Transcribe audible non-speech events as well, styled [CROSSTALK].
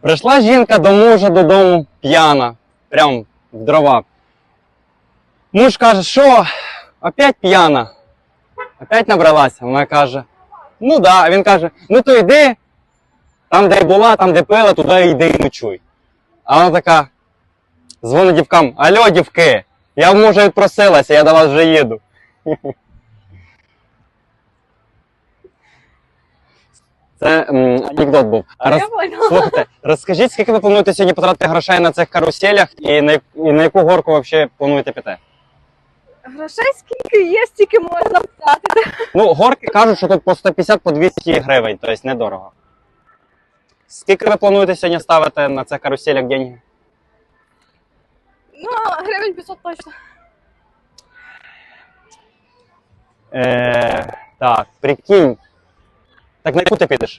Прийшла жінка до мужа додому п'яна, прям в дрова. Муж каже, що, опять п'яна? Опять набралася? Вона каже, ну да. Він каже, ну то йди, там, де була, там, де пила, туди йди і ночуй. А вона така, дзвонить дівкам, алло, дівки, я в мужа відпросилася, я до вас вже їду. [LAUGHS] Це м, анекдот був. Роз- Слухайте, розкажіть, скільки ви плануєте сьогодні потратити грошей на цих каруселях і на, і на яку горку взагалі плануєте піти? Грошей скільки є, стільки можна втратити. Ну, горки кажуть, що тут по 150 по 200 гривень, тобто недорого. Скільки ви плануєте сьогодні ставити на цих каруселях деньги? Ну, гривень 500 точно. Е, так, прикинь. Так на яку ти підеш?